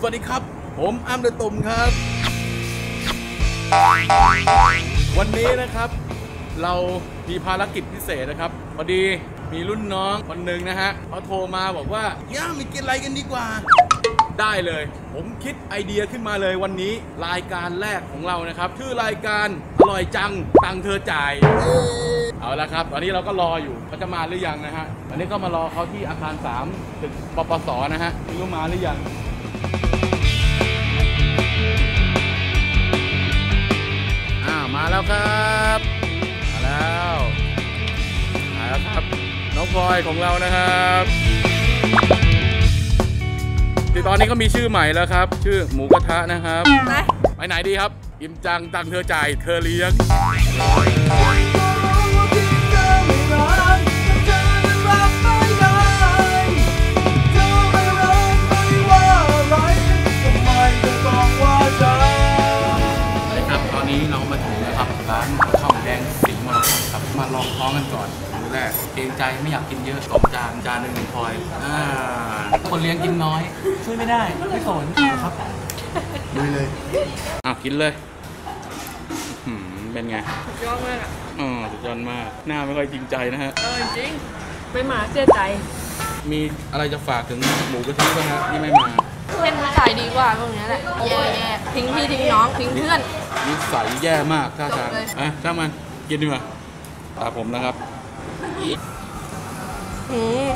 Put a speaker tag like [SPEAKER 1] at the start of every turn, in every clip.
[SPEAKER 1] สวัสดีครับ ผมอ้ำเดอะตุ่มครับ วันนี้นะครับ เรามีภารกิจพิเศษนะครับพอดีมีรุ่นน้องคนหนึ่งนะฮะเขาโทรมาบอกว่าย่ามีกินอะไรกันดีกว่า ได้เลย ผมคิดไอเดียขึ้นมาเลยวันนี้รายการแรกของเรานะครับชื่อรายการอร่อยจังตังเธอจ่ายเอาละครับตอนนี้เราก็รออยู่เขาจะมาหรือยังนะฮะตอนนี้ก็มารอเขาที่อาคาร3ตึกปปสนะฮะไม่รู้มาหรือยัง มาแล้วครับ มาแล้วมาแล้วครับ น้องพลอยของเรานะครับที่ตอนนี้ก็มีชื่อใหม่แล้วครับ ชื่อหมูกระทะนะครับ
[SPEAKER 2] ไป
[SPEAKER 1] ไปไหนดีครับ อิ่มจังตังค์เธอจ่ายเธอเลี้ยง รับร้านข้าวหมูแดงสีมรกตครับมาลองท้องกันก่อนมื้อแรกเกรงใจไม่อยากกินเยอะสองจานจานหนึ่งหนึ่งพลอยอ่าคนเลี้ยงกินน้อย ช่วยไม่ได้ไม่สนครับดูเลยอะกินเลยอื้อหือเป็นไง
[SPEAKER 2] สุดยอดมากอะ
[SPEAKER 1] อ๋อสุดยอดมาก หน้าไม่ค่อยจริงใจนะฮะ
[SPEAKER 2] เออจริงเป็นหมาเสียใจ
[SPEAKER 1] มีอะไรจะฝากถึงหมูกระทะบ้างฮะที่ไม่มา
[SPEAKER 2] เพื่อนผู้ชายดีกว่าพวกเนี้ยแหละแย่แย่ทิ้งพี่ทิ้งน้องทิ้งเพื่อน
[SPEAKER 1] นิสัยแย่มากท่าทาง
[SPEAKER 2] จบเลย
[SPEAKER 1] อะช่างมันกินดีกว่าตาผมนะครับ
[SPEAKER 2] อืม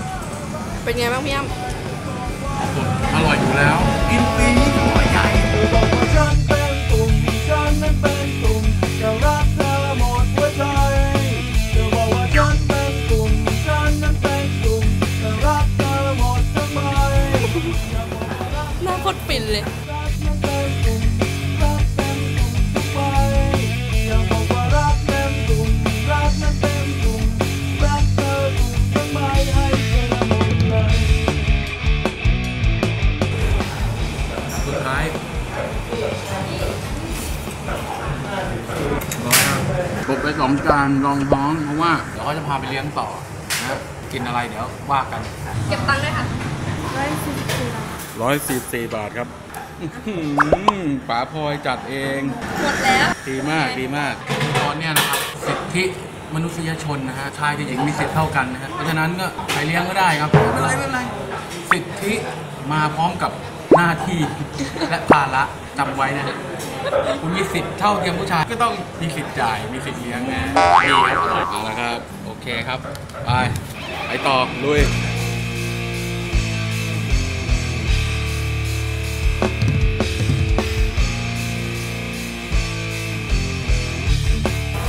[SPEAKER 2] เป็นไงบ้างพี่อ้ำ
[SPEAKER 1] อร่อยอยู่แล้ว กินปีหัวใหญ่
[SPEAKER 3] บอกว่าฉั เล
[SPEAKER 2] ย
[SPEAKER 1] สุดท้ายกบไปสองจานรองท้องเพราะว่าเดี๋ยวเขาจะพาไปเลี้ยงต่อนะกินอะไรเดี๋ยวว่ากัน
[SPEAKER 2] เก็บตังค์ด้วยค่ะ
[SPEAKER 1] ร้อยสี่สี่บาท ครับป๋าพลอยจัดเอง
[SPEAKER 2] หมดแล้ว
[SPEAKER 1] ดีมากดีมาก ตอนเนี้ยนะครับสิทธิมนุษยชนนะฮะชายกับหญิงมีสิทธิเท่ากันนะฮะเพราะฉะนั้นก็ใครเลี้ยงก็ได้ครับไม่เป็นไรไม่เป็นไรสิทธิมาพร้อมกับหน้าที่ และภาระจำไว้นะฮะคุณมีสิทธิ์เท่าเทียมผู้ชายก็ต้องมีสิทธิ์จ่ายมีสิทธิ์เลี้ยงไงดีครับเอาละครับ โอเคครับไปไปต่อลุย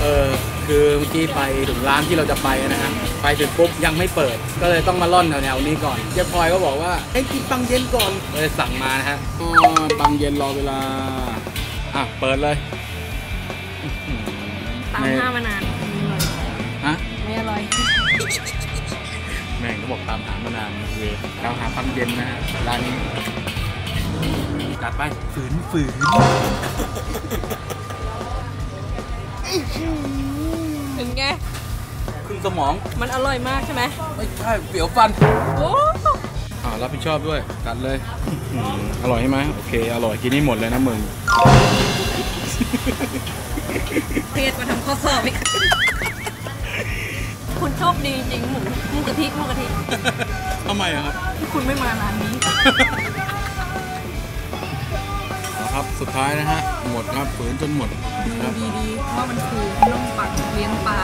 [SPEAKER 1] เออคือเมื่อกี้ไปถึงร้านที่เราจะไปนะฮะไปถึงปุ๊บยังไม่เปิด ก็เลยต้องมาล่อนแถวๆนี้ก่อนเจ๊พลอยก็บอกว่าให้กินปังเย็นก่อนเลยสั่งมานะฮะอ๋อปังเย็นรอเวลาอะเปิดเลยอื้อหือ
[SPEAKER 2] ตามห้ามานาน
[SPEAKER 1] ฮะ
[SPEAKER 2] ไม่อร่อย
[SPEAKER 1] แม่งเขาบอกตามหามานานคือเราหาปังเย็นนะฮะร้านนี้จัดไปฝืนฝืน สมอง
[SPEAKER 2] มันอร่อยมากใช่ไหม
[SPEAKER 1] ไม่ใช่เสียวฟัน
[SPEAKER 2] โอ้
[SPEAKER 1] อ่ารับผิดชอบด้วยกัดเลยอื้อหืออร่อยใช่ไหมโอเคอร่อยกินให้หมดเลยนะมึง
[SPEAKER 2] เครียดมาทำข้อสอบอีกคุณโชคดีจริงหมูหมูกะทิหมูกะทิ
[SPEAKER 1] ทำไมอะครับ
[SPEAKER 2] ที่คุณไม่มาร้านนี้
[SPEAKER 1] ครับสุดท้ายนะฮะหมดครับฝืนจนหมดครับ
[SPEAKER 2] ดีดีๆเพราะว่ามันคือขนมปังเลี้ยงปลา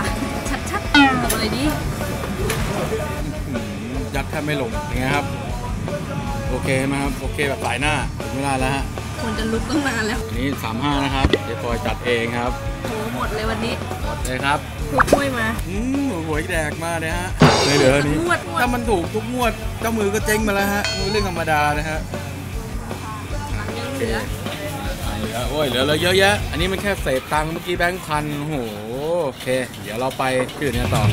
[SPEAKER 2] ชัดๆกับอะไรดี
[SPEAKER 1] อื้อหือยัดแทบไม่ลงยังไงครับ โอเคไหมครับ โอเคแบบสายหน้าถึงเวลาแล้วฮะ
[SPEAKER 2] ควรจะลุกตั้งนานแล้ว
[SPEAKER 1] อันนี้ 35 นะครับ เดี๋ยวคอยจัดเองครับ
[SPEAKER 2] โหหมดเลยวันนี้
[SPEAKER 1] หมดเลยครับ
[SPEAKER 2] ทุกถ้วยมา
[SPEAKER 1] อืมหวยแดกมาเลยฮะเลยเหลืออันนี้
[SPEAKER 2] งวดงวด
[SPEAKER 1] ถ้ามันถูกทุกงวดเจ้ามือก็เจ๊งมาแล้วฮะมันเรื่องธรรมดานะฮะ
[SPEAKER 2] ยังเหลือ
[SPEAKER 1] เหลือโอ้ยเหลือเลยเยอะแยะ อันนี้มันแค่เศษตังค์เมื่อกี้แบงค์พันโอ้โหโอ เค เดี๋ยวเราไปที่อื่นกันต่อ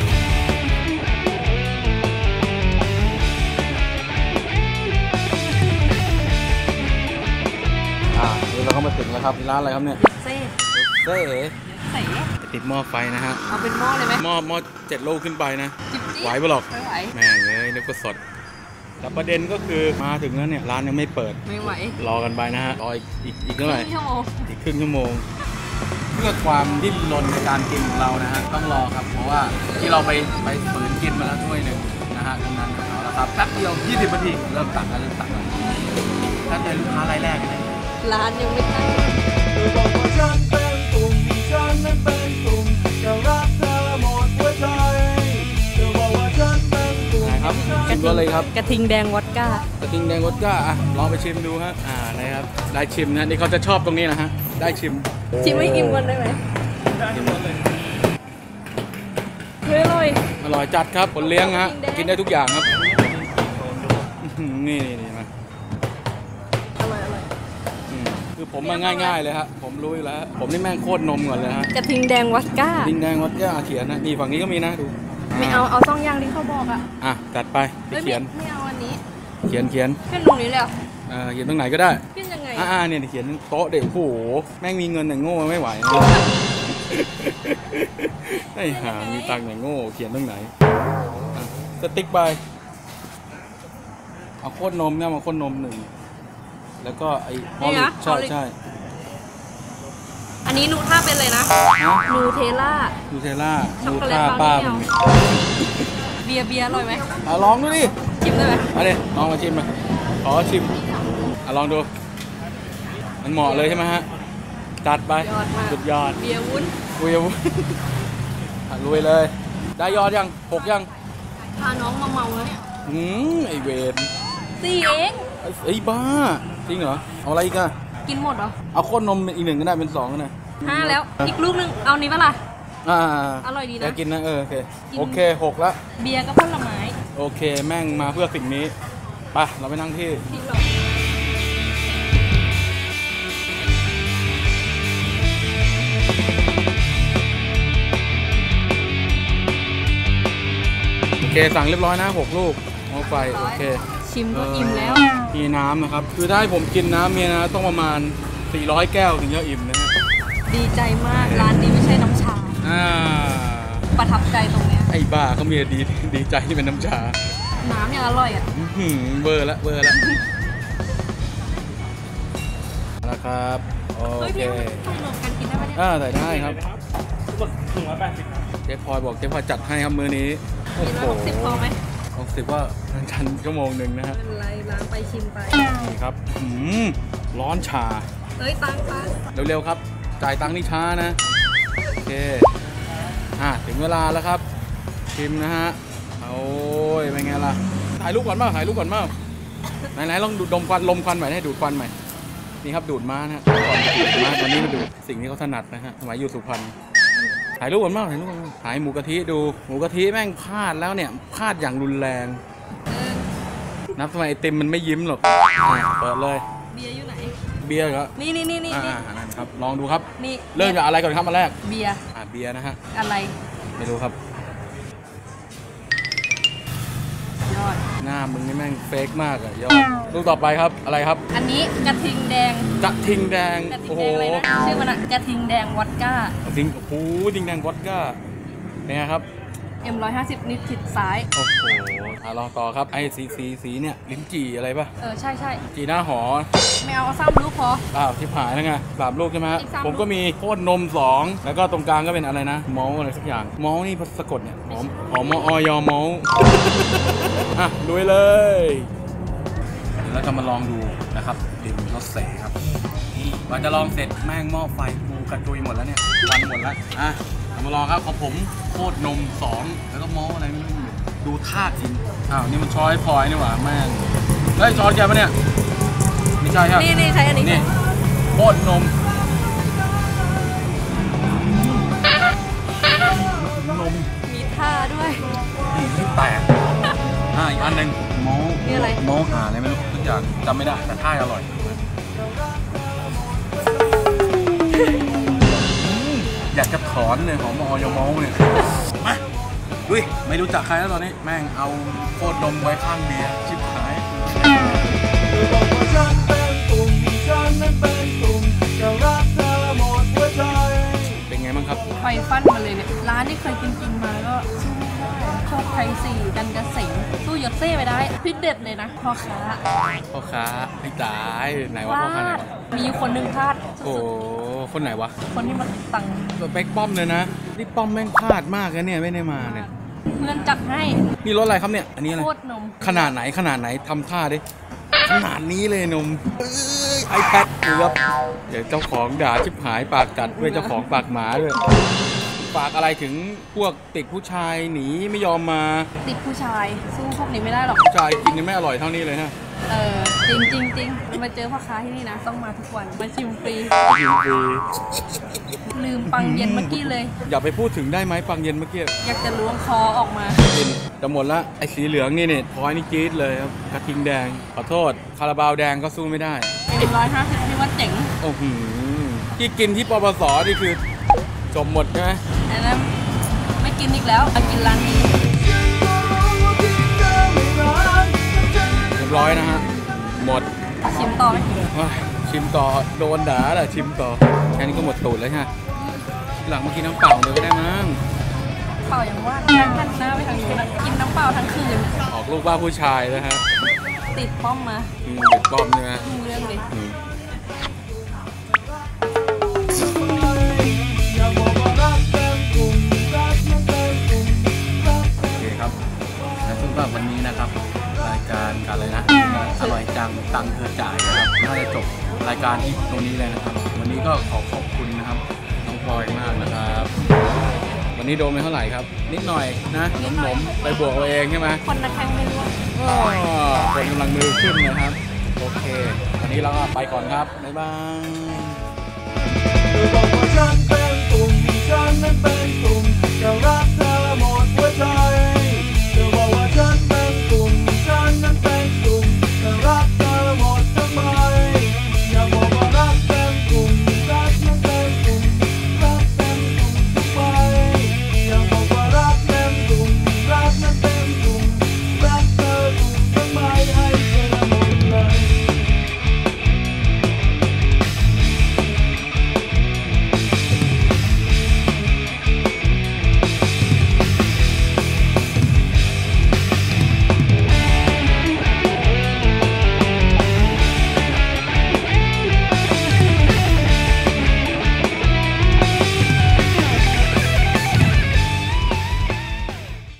[SPEAKER 1] อ่านี่เราก็มาถึงแล้วครับร้านอะไรครับเนี่ย
[SPEAKER 2] เซ่
[SPEAKER 1] เซ่
[SPEAKER 2] ใส่
[SPEAKER 1] ติดหม้อไฟนะฮะ
[SPEAKER 2] เอาเป็นหม้อเลยไหม
[SPEAKER 1] หม้อหม้อเจ็ดโลขึ้นไปนะ
[SPEAKER 2] จิ๊บจิ๊บ
[SPEAKER 1] ไหวปะหรอก
[SPEAKER 2] ไม่ไหว
[SPEAKER 1] แม่งเอ้ยนึกว่าสดแต่ประเด็นก็คือมาถึงแล้วเนี่ยร้านยังไม่เปิด
[SPEAKER 2] ไม่ไหว
[SPEAKER 1] รอกันไปนะฮะ รออีกอีกอีกเท่าไหร่
[SPEAKER 2] ครึ่งชั่วโมง
[SPEAKER 1] อีกครึ่งชั่วโมง เพื่อความดิ้นรนในการกินของเรานะฮะต้องรอครับ เพราะว่าที่เราไปไปฝืนกินมาแล้วถ้วยหนึ่งนะฮะตรงนั้นเอาละครับแป๊บเดียว 20นาทีเริ่มตักกันเริ่มตักกันถ้าเป็นลูกค้ารายแรกเนี่ย
[SPEAKER 2] ร้านยังไม่ตั้ง
[SPEAKER 3] เต็มนนั้นเป็นตุ่มจะรักเธอหมว่าฉันเป็นตุ่ม
[SPEAKER 1] นะครับชิมก็เลยครับ
[SPEAKER 2] กระทิงแดงวอดก้า
[SPEAKER 1] กระทิงแดงวอดก้าอะลองไปชิมดูฮะอ่านะครับได้ชิมนะนี่เขาจะชอบตรงนี้นะฮะได้ชิม
[SPEAKER 2] ชิมให้อิ่มก่อนได้ไหม
[SPEAKER 1] ชิมหมดเลย
[SPEAKER 2] เฮ้ยอร่อย
[SPEAKER 1] อร่อยจัดครับผลเลี้ยงฮะ
[SPEAKER 2] กระทิงแดง
[SPEAKER 1] กินได้ทุกอย่างครับอื้อหือนี่นี่นี่มา
[SPEAKER 2] อร่อยอร่อย
[SPEAKER 1] อืมคือผมมาง่ายๆเลยฮะ ผมรู้อยู่แล้ว ผมนี่แม่งโคตรนมก่อนเลยฮะ
[SPEAKER 2] กระทิงแดงวอดก้า
[SPEAKER 1] ดินแดงวัดย่าเขียนนะ นี่ฝั่งนี้ก็มีนะดู
[SPEAKER 2] ไม่เอา เอาซองยางที่เขาบอกอะ
[SPEAKER 1] อะจัดไปไป
[SPEAKER 2] เฮ้ย
[SPEAKER 1] เขียน
[SPEAKER 2] ไม่ไม่เอาอันนี้
[SPEAKER 1] เขียนเขียน
[SPEAKER 2] ขึ้นตรงนี้เลยเหรอ
[SPEAKER 1] เอ่อเขียนตรงไหนก็ได้
[SPEAKER 2] ขึ้นยังไง
[SPEAKER 1] อ่าเนี่ยเขียนโต๊ะเด็กโอ้โหแม่งมีเงินแต่โง่ไม่ไหวนะไอ้ห่ามีตังค์แต่โง่ เขียนตรงไหนอะสติ๊กไป เอาโคตรนมเนี่ยมาโคตรนมหนึ่ง แล้วก็ไอ้ฮอลลิกใช่ใช่
[SPEAKER 2] อันนี้นูท่าเป็นเลยนะ
[SPEAKER 1] ฮะ
[SPEAKER 2] นูเทล่า
[SPEAKER 1] ดูเทล่า
[SPEAKER 2] ช็อก
[SPEAKER 1] ดู
[SPEAKER 2] โกแลต
[SPEAKER 1] ท่า
[SPEAKER 2] บา
[SPEAKER 1] ป้า
[SPEAKER 2] ร์
[SPEAKER 1] มั
[SPEAKER 2] ไม่
[SPEAKER 1] น
[SPEAKER 2] เอาเบียร์เบียร์อร่อยไหม
[SPEAKER 1] อะลองดูดิ
[SPEAKER 2] ชิมได้ไหม
[SPEAKER 1] มาดิลองมาชิมมาขอชิมอะลองดู มันเหมาะเลยใช่ไหมฮะจัดไป
[SPEAKER 2] ยอดมาก
[SPEAKER 1] สุดยอด
[SPEAKER 2] เบียร์วุ้น
[SPEAKER 1] คุยกับอะลุยเลย ได้ยอดยังหกยัง
[SPEAKER 2] พาน้องมาเมาแล้วเนี่ย
[SPEAKER 1] อืมไอเวน
[SPEAKER 2] สี่เอง
[SPEAKER 1] ไอ้ยบ้าจริงเหรอเอาอะไรอีกอะ
[SPEAKER 2] กินหมดเหรอ
[SPEAKER 1] เอาโคตรนมอีกหนึ่งก็ได้เป็นสองก็ได้
[SPEAKER 2] ห้าแล้วอีกลูกหนึงเอานี้ปะล่ะ
[SPEAKER 1] อ่า
[SPEAKER 2] อร่อยดีนะ
[SPEAKER 1] จะกินนะเออโอเค
[SPEAKER 2] กิน
[SPEAKER 1] โอเคหกละ
[SPEAKER 2] เบียร์ก็ผลไม้
[SPEAKER 1] โอเคแม่งมาเพื่อสิ่งนี้ไปเราไปนั่งที่ โอเคสั่งเรียบร้อยนะหกลูกเอาไปโอเค
[SPEAKER 2] ชิมก็อิ่มแล้ว
[SPEAKER 1] มีน้ำนะครับ คือถ้าให้ผมกินน้ำเนี่ยนะต้องประมาณ 400 แก้วถึงจะอิ่มนะฮะ
[SPEAKER 2] ดีใจมากร้านนี้ไม่ใช่น้ำชา
[SPEAKER 1] อ่า
[SPEAKER 2] ประทับใจตรงเนี้ย
[SPEAKER 1] ไอ้บ้าเขามีแต่ดีดีใจที่เป็นน้ำชา
[SPEAKER 2] น้ำยังอร่อยอะ
[SPEAKER 1] อื้อหือเบอร์ละเบอร์ละแล้วครับ โอ
[SPEAKER 2] เฮ้ย
[SPEAKER 1] เค
[SPEAKER 2] พี่ต้องรวมกันกินได้ปะเนี่ย
[SPEAKER 1] อ่าใส่ได้ครับเจ๊พลอยบอกเจ๊พลอยจัดให้ครับมื้อนี้โอ้
[SPEAKER 2] มี
[SPEAKER 1] โห
[SPEAKER 2] ร้อยหกสิบพอไหม
[SPEAKER 1] หกสิบว่าชันชั่วโมงหนึ่งนะฮะ
[SPEAKER 2] ไม่เป็นไรล้างไปชิมไป
[SPEAKER 1] นี่ครับอืมร้อนชา
[SPEAKER 2] เฮ้ยตังตัง
[SPEAKER 1] เร็วๆครับ จ่ายตังค์นี่ช้านะโอเคอะถึงเวลาแล้วครับ ชิมนะฮะโอ้ยเป็นไงล่ะถ่ายรูปก่อนเปล่าถ่ายรูปก่อนเปล่าไหนๆลองดูดดมควันลมควันใหม่ให้ดูดควันใหม่ นี่ครับดูดม้านะฮะดูดม้าตอนนี้มาดูดสิ่งที่เขาถนัดนะฮะสมัยอยู่สุพรรณถ่ายรูปก่อนเปล่าถ่ายรูปก่อนเปล่าถ่ายหมูกะทิดูหมูกะทิแม่งพลาดแล้วเนี่ยพลาดอย่างรุนแรง
[SPEAKER 2] เออ
[SPEAKER 1] นับทำไมไอติมมันไม่ยิ้มหรอกอะเปิดเลย
[SPEAKER 2] เบียร์อยู่ไหน
[SPEAKER 1] เบียร์เหรอ
[SPEAKER 2] นี่นี่นี่นี่
[SPEAKER 1] อ่านั่นครับลองดูครับ
[SPEAKER 2] นี่
[SPEAKER 1] เริ่มจากอะไรก่อนครับมาแรก
[SPEAKER 2] เบียร์
[SPEAKER 1] อ่าเบียร์นะฮะ
[SPEAKER 2] อะไร
[SPEAKER 1] ไม่รู้ครับ หน้ามึงนี่แม่งเฟกมากอะยอดลูกต่อไปครับอะไรครับ
[SPEAKER 2] อันนี้กระทิงแดง
[SPEAKER 1] กระทิงแดง
[SPEAKER 2] กระทิ
[SPEAKER 1] โอ้
[SPEAKER 2] ง
[SPEAKER 1] โห
[SPEAKER 2] แดงอะไรนะชื่อมันอะกระทิงแดงวอดก้าก
[SPEAKER 1] ระทิงโอ้โหทิงแดงวอดก้าเป็นไงครับ
[SPEAKER 2] M150 นิดทิศซ้าย
[SPEAKER 1] โอ้โหอะลองต่อครับ ไอ้สีสีสีเนี่ยลิ้นจี่อะไรปะ
[SPEAKER 2] เออ ใช่ใช่
[SPEAKER 1] จีหน้าหอ
[SPEAKER 2] ไม่เอาเอาซ้ำลูกพอ
[SPEAKER 1] เปล่าที่ผายแล้วไงสามลูกใช่ไหมฮะ
[SPEAKER 2] อีกสาม
[SPEAKER 1] ผมก็มีโคตรนมสองแล้วก็ตรงกลางก็เป็นอะไรนะเมาส์อะไรสักอย่างเมาส์นี่สะกดเนี่ยหอมหอมมออยเมาส์อะลุยเลย เดี๋ยวเราจะมาลองดูนะครับดิมรถเสครับ เราจะลองเสร็จแม่งหม้อไฟกูกระจุยหมดแล้วเนี่ยวันหมดแล้วอะเรามาลองครับของผมโคตรนมสองแล้วก็เมาส์อะไรไม่รู้ดูท่ากินอ้าวนี่มันช้อยพลอยนี่หว่าแม่งเฮ้ยช้อนแกปะเนี่ยไม่ใช่ครับ
[SPEAKER 2] นี่นี่ใช้อันนี้
[SPEAKER 1] นี่โคตรนมนม
[SPEAKER 2] มีท่าด้วย
[SPEAKER 1] นี่แตกอ่าอีกอันหนึ่งโม
[SPEAKER 2] นี่อะไร
[SPEAKER 1] โมหาอะไรไม่รู้ทุกอย่างจำไม่ได้แต่ท่าอร่อย อืมอยากจะถอนเลยของมอยโมเนี่ยมาดุยไม่รู้จักใครแล้วตอนนี้ แม่งเอาโคตรนมไว้ข้างเบียร์ชิบหาย
[SPEAKER 3] เธอบอกว่าฉันเป็นตุ่มฉันนั้นเป็นตุ่มจะรักเธอหมดหัวใจ
[SPEAKER 1] เป็นไงบ้างครับ
[SPEAKER 2] ไฟฟันมาเลยเนี่ยร้านที่เคยกินกินมาก็สู้ไม่ได้โชคไทยสี่กันเกษมสู้ยศเซซ่ไปได้พี่เด็ดเลยนะพ่อค้า
[SPEAKER 1] พ่อค้าไอ้ตายไหนวะพ่อค้าไหนวะ
[SPEAKER 2] มีอยู่คนหนึ่งพลาด
[SPEAKER 1] โอ้
[SPEAKER 2] สุ
[SPEAKER 1] โห
[SPEAKER 2] ด
[SPEAKER 1] คนไหนวะ
[SPEAKER 2] ๆคนที่มาติดตังค์
[SPEAKER 1] สเปคป้อมเลยนะนี่ป้อมแม่งพลาดมากนะเนี่ยไม่ได้มาเนี่ย
[SPEAKER 2] เพื่อนจัดให้
[SPEAKER 1] นี่รถอะไรครับเนี่ยอันนี้อะไร
[SPEAKER 2] โคตรนม
[SPEAKER 1] ขนาดไหนขนาดไหนทำท่าดิขนาดนี้เลยนมเอ้ยไอแพดเกือบเดี๋ยวเจ้าของด่าชิบหายปากกัดด้วยเจ้าของปากหมาด้วยฝากอะไรถึงพวกติดผู้ชายหนีไม่ยอมมา
[SPEAKER 2] ติดผู้ชายสู้พวกนี้ไม่ได้หรอก
[SPEAKER 1] ผู้ชายกินยังไม่อร่อยเท่านี้เลยฮะ
[SPEAKER 2] เออ จริงจริงจริงมาเจอพ่อค้าที่นี่นะ ต้องมาทุกวัน มาชิมฟรี
[SPEAKER 1] กินฟรี
[SPEAKER 2] ลืมปังเย็นเมื่อกี้เลย
[SPEAKER 1] อย่าไปพูดถึงได้ไหมปังเย็นเมื่อกี้
[SPEAKER 2] อยากจะล้วงคอออกมา
[SPEAKER 1] กินจะหมดละไอ้สีเหลืองนี่เนี่ยพอยนี่จี๊ดเลยครับกระทิงแดงขอโทษ คาราบาวแดงก็สู้ไม่ได้
[SPEAKER 2] เอ็มร้อยห้าสิบนี่ว่าเจ๋ง
[SPEAKER 1] โอ้โหที่กินที่ปปสนี่คือจบหมดใช่ไหม
[SPEAKER 2] อันนั้นไม่กินอีกแล้วมากินร้านนี้
[SPEAKER 1] เรียบร้อยนะฮะ หมด
[SPEAKER 2] ชิมต่อไหม
[SPEAKER 1] ว้ายชิมต่อโดนด่าแหละชิมต่อแค่นี้ก็หมดตูดแล้วฮะหลังมากินน้ำเปล่าเลยก็ได้มั้ง
[SPEAKER 2] เปล่าอย่างว่านั่งหันหน้าไปทางนู้นอะกินน้ำเปล่าทั้งคืน
[SPEAKER 1] ออกลูกว่าผู้ชายนะฮะ
[SPEAKER 2] ติดป้อมมา
[SPEAKER 1] อืมเด็ดปอมเนี่ยนะ
[SPEAKER 2] ดูเรื่องเลย
[SPEAKER 1] อืม
[SPEAKER 3] อยากบอกว่ารักเต็มตุ่มรักนั้นเต็มตุ่มรัก
[SPEAKER 1] โอเคครับและสำหรับวันนี้นะครับ อะไรนะ อร่อยจังตังค์เธอจ่ายนะครับน่าจะจบรายการที่ตรงนี้เลยนะครับ วันนี้ก็ขอขอบคุณนะครับน้องพลอยมากนะครับ วันนี้โดนไปเท่าไหร่ครับ นิดหน่อยนะหนมหนมๆไปบวกเอาเองใช่ไหม
[SPEAKER 2] คนนักแข่งไม่รู้
[SPEAKER 1] ก็คนกำลังมือขึ้นนะครับ โอเค วันนี้เราก็ไปก่อนครับ บ๊ายบาย